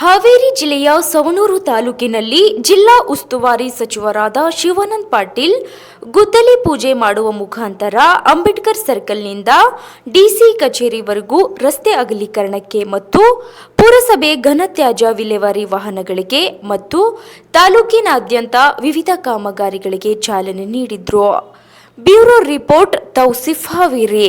ಹಾವೇರಿ ಜಿಲ್ಲೆಯ ಸವಣೂರು ತಾಲೂಕಿನಲ್ಲಿ ಜಿಲ್ಲಾ ಉಸ್ತುವಾರಿ ಸಚಿವರಾದ ಶಿವಾನಂದ್ ಪಾಟೀಲ್ ಗುದ್ದಲಿ ಪೂಜೆ ಮಾಡುವ ಮುಖಾಂತರ ಅಂಬೇಡ್ಕರ್ ಸರ್ಕಲ್ನಿಂದ ಡಿಸಿ ಕಚೇರಿವರೆಗೂ ರಸ್ತೆ ಅಗಲೀಕರಣಕ್ಕೆ ಮತ್ತು ಪುರಸಭೆ ಘನತ್ಯಾಜ್ಯ ವಿಲೇವಾರಿ ವಾಹನಗಳಿಗೆ ಮತ್ತು ತಾಲೂಕಿನಾದ್ಯಂತ ವಿವಿಧ ಕಾಮಗಾರಿಗಳಿಗೆ ಚಾಲನೆ ನೀಡಿದ್ರು. Bureau report Tousif Haveri.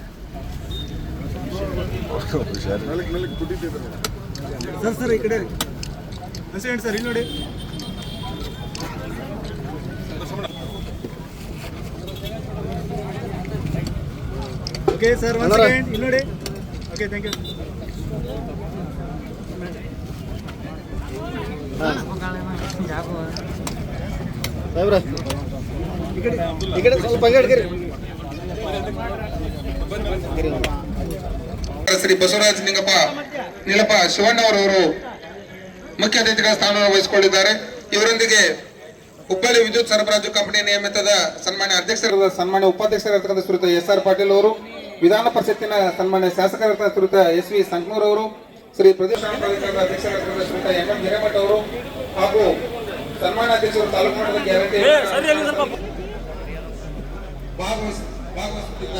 Sir sir ಈ ಕಡೆ ಪ್ರೆಸಿಡೆಂಟ್ ಸರ್ ಇಲ್ಲಿ ನೋಡಿ. Okay sir one. ಸೆಕೆಂಡ್ ಇಲ್ಲಿ ನೋಡಿ. ಓಕೆ ಥ್ಯಾಂಕ್ ಯು ಸಾಹೇಬ್ರ ಈ ಕಡೆ ಈ ಕಡೆ ಸ್ವಲ್ಪ ಹಂಗೆ ಹಿಡ್ಕರಿ ಶ್ರೀ ಬಸವರಾಜ್ ನಿಂಗಪ್ಪ ನೀಲಪ್ಪ ಶಿವಣ್ಣವರವರು ಮುಖ್ಯ ಅತಿಥಿಗಳ ಸ್ಥಾನವನ್ನು ವಹಿಸಿಕೊಂಡಿದ್ದಾರೆ. ಇವರೊಂದಿಗೆ ಹುಬ್ಬಳ್ಳಿ ವಿದ್ಯುತ್ ಸರಬರಾಜು ಕಂಪನಿ ನಿಯಮಿತದ ಸನ್ಮಾನ್ಯ ಅಧ್ಯಕ್ಷರಾದ ಸನ್ಮಾನ್ಯ ಉಪಾಧ್ಯಕ್ಷರಾಗಿರ್ತಕ್ಕಂಥ ಸುರಿತ ಎಸ್ ಆರ್ ಪಾಟೀಲ್ ಅವರು ವಿಧಾನ ಪರಿಷತ್ತಿನ ಸನ್ಮಾನ್ಯ ಶಾಸಕರಾದ ಸುರಿತ ಎಸ್ ವಿ ಸಂಕನೂರ್ ಅವರು ಶ್ರೀ ಪ್ರದೇಶ ಅಧ್ಯಕ್ಷರಾಗಿರ್ತಕ್ಕಂಥ ಶ್ರೀಯುತ ಎಂ ಎಂ ಹಿರೇಮಠ ಅವರು ಹಾಗೂ ಸನ್ಮಾನ್ಯ ಅಧ್ಯಕ್ಷರು ತಾಲೂಕು ಮಟ್ಟದ ಗ್ಯಾರಂಟಿ. ಭಾಗವಹಿಸ್- ಭಾಗವಹಿಸುತ್ತಿದ್ದಾರೆ.